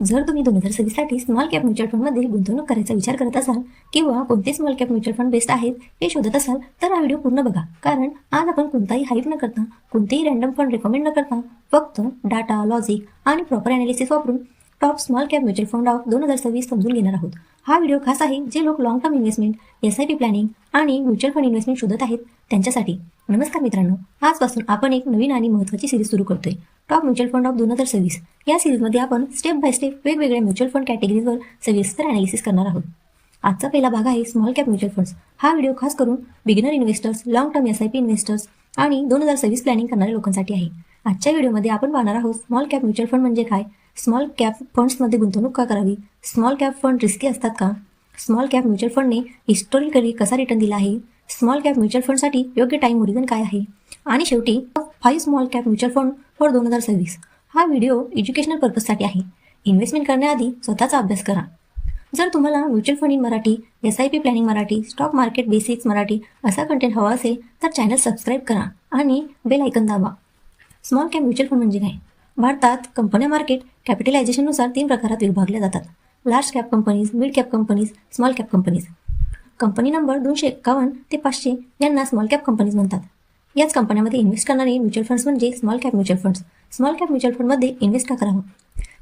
जर तुम्ही दोन हजार सव्वीससाठी स्मॉल कॅप म्युच्युअल फंडमध्ये गुंतवणूक करायचा विचार करत असाल किंवा कोणते small cap mutual fund best आहेत हे शोधत असाल तर हा व्हिडिओ पूर्ण बघा. कारण आज आपण कोणताही हाईप न करता कोणतेही रँडम फंड रेकमेंड न करता फक्त डाटा लॉजिक आणि प्रॉपर अनालिसिस वापरून top small cap mutual fund of दोन हजार सव्वीस समजून घेणार आहोत. हा व्हिडिओ खास आहे जे लोक long term investment S I P planning आणि म्युच्युअल फंड इन्व्हेस्टमेंट शोधत आहेत त्यांच्यासाठी. नमस्कार मित्रांनो आजपासून आपण एक नवीन आणि महत्त्वाची सिरीज सुरू करतोय. टॉप म्युच्युअल फंड ऑफ दोन हजार सव्वीस. या सिरीजमध्ये आपण स्टेप बाय स्टेप वेगवेगळ्या म्युच्युअल फंड कॅटेगरीजवर सविस्तर अनालिसिस करणार आहोत. आजचा पहिला भाग आहे स्मॉल कॅप म्युच्युअल फंड्स हा व्हिडिओ खास करून beginner investors long term S I P investors आणि दोन हजार सव्वीस प्लॅनिंग करणाऱ्या लोकांसाठी आहे. आजच्या व्हिडिओमध्ये आपण पाहणार आहोत स्मॉल कॅप म्युच्युअल फंड म्हणजे काय? स्मॉल कॅप फंड्समध्ये गुंतवणूक का करावी? स्मॉल कॅप फंड रिस्की असतात का? स्मॉल कॅप म्युच्युअल फंडने हिस्टॉरिकली कसा रिटर्न दिला आहे? स्मॉल कॅप म्युच्युअल फंडसाठी योग्य टाईम होरिझन काय आहे? आणि शेवटी five small cap mutual fund for दोन हजार सव्वीस. हा व्हिडिओ एज्युकेशनल पर्पजसाठी आहे. इन्व्हेस्टमेंट करण्याआधी स्वतःचा अभ्यास करा. जर तुम्हाला mutual fund in Marathi S I P planning Marathi stock market basics Marathi असा कंटेंट हवा असेल तर चॅनल सबस्क्राईब करा आणि बेल ऐकन दाबा. स्मॉल कॅप म्युच्युअल फंड म्हणजे काय? भारतात कंपन्या मार्केट कॅपिटलायझेशननुसार तीन प्रकारात विभागल्या जातात. Large cap companies mid cap companies small cap companies. Company number दोनशे एक्कावन्न ते पाचशे यांना स्मॉल कॅप कंपनीज म्हणतात. याच कंपन्यामध्ये इन्व्हेस्ट करणारे म्युच्युअल फंड्स म्हणजे small cap mutual funds small cap mutual फंडमध्ये इन्व्हेस्ट का करावं?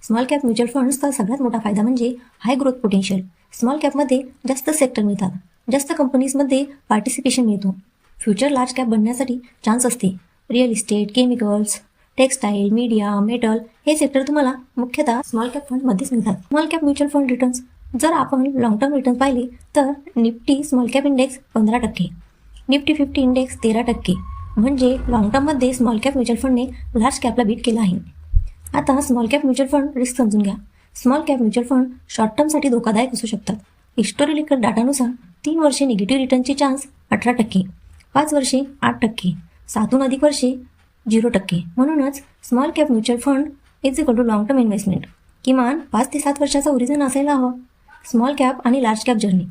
स्मॉल कॅप म्युच्युअल फंड्सचा सगळ्यात मोठा फायदा म्हणजे हाय ग्रोथ पोटेन्शियल स्मॉल कॅपमध्ये जास्त सेक्टर मिळतात. जास्त कंपनीजमध्ये पार्टिसिपेशन मिळतो. फ्युचर लार्ज कॅप बनण्यासाठी चान्स असते. Real estate chemicals textile media metal हे सेक्टर तुम्हाला मुख्यतः स्मॉल कॅप फंडमध्येच मिळतात. Small cap mutual fund returns जर आपण लॉंग टर्म रिटर्न पाहिले तर निफ्टी स्मॉल कॅप इंडेक्स पंधरा टक्के. निफ्टी फिफ्टी इंडेक्स तेरा टक्के. म्हणजे लॉंग टर्ममध्ये स्मॉल कॅप म्युच्युअल फंडने लार्ज कॅपला बीट केला आहे. आता small cap mutual fund risk समजून घ्या. Small cap mutual fund short टर्मसाठी धोकादायक असू शकतात. हिस्टोरिकल डाटानुसार तीन वर्षे निगेटिव्ह रिटर्नचे चान्स अठरा टक्के पाच वर्षे आठ टक्के सातून अधिक वर्षे झिरो टक्के. म्हणूनच small cap mutual fund is equal to long term investment किमान पाच ते सात वर्षाचा ओरिजन असायला हवं. स्मॉल कॅप आणि लार्ज कॅप जर्नी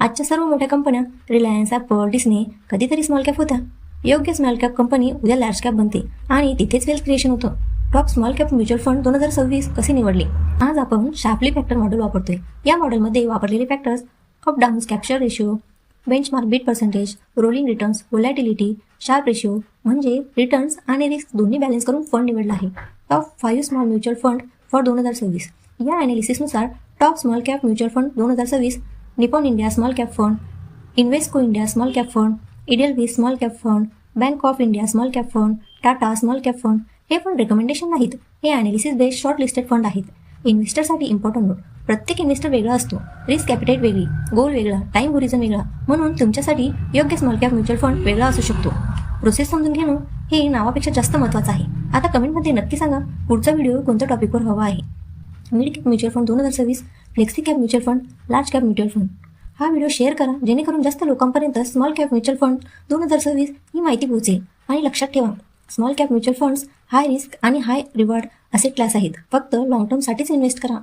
आजच्या सर्व मोठ्या कंपन्या रिलायन्स ॲपल डिस्ने कधीतरी स्मॉल कॅप होत्या. योग्य स्मॉल कॅप कंपनी उद्या लार्ज कॅप बनते आणि तिथेच वेल्थ क्रिएशन होतं. Top small cap mutual fund दोन हजार सव्वीस कसे निवडले? आज आपण शार्पली फॅक्टर मॉडेल वापरतोय. या मॉडेलमध्ये वापरलेले factors up downs capture ratio benchmark beat percentage rolling returns volatility Sharpe ratio म्हणजे रिटर्न्स आणि रिस्क दोन्ही बॅलन्स करून फंड निवडला आहे. Top five small mutual fund for दोन हजार सव्वीस. या ॲनालिसिसनुसार top small cap mutual fund दोन हजार सव्वीस Nippon India small cap fund Invesco India small cap fund Edelweiss small cap fund Bank of India small cap fund Tata small cap fund हे fund recommendation नाहीत. हे analysis based short listed fund आहेत इन्व्हेस्टरसाठी important note प्रत्येक investor वेगळा असतो. Risk कॅपिटेट वेगळी गोल वेगळा टाइम होरिझन वेगळा. म्हणून तुमच्यासाठी योग्य स्मॉल कॅप म्युच्युअल फंड वेगळा असू शकतो. प्रोसेस समजून घेणं हे नावापेक्षा जास्त महत्त्वाचं आहे. आता कमेंटमध्ये नक्की सांगा पुढचा व्हिडिओ कोणत्या टॉपिकवर हवा आहे? मिड कॅप म्युच्युअल फंड दोन हजार सव्वीस flexi cap mutual fund large cap mutual fund हा व्हिडिओ शेअर करा जेणेकरून जास्त लोकांपर्यंत स्मॉल कॅप म्युच्युअल फंड दोन हजार सव्वीस ही माहिती पोहोचेल. आणि लक्षात ठेवा small cap mutual funds high risk आणि हाय रिवॉर्ड असे क्लास आहेत. फक्त लॉंग टर्मसाठीच इन्व्हेस्ट करा.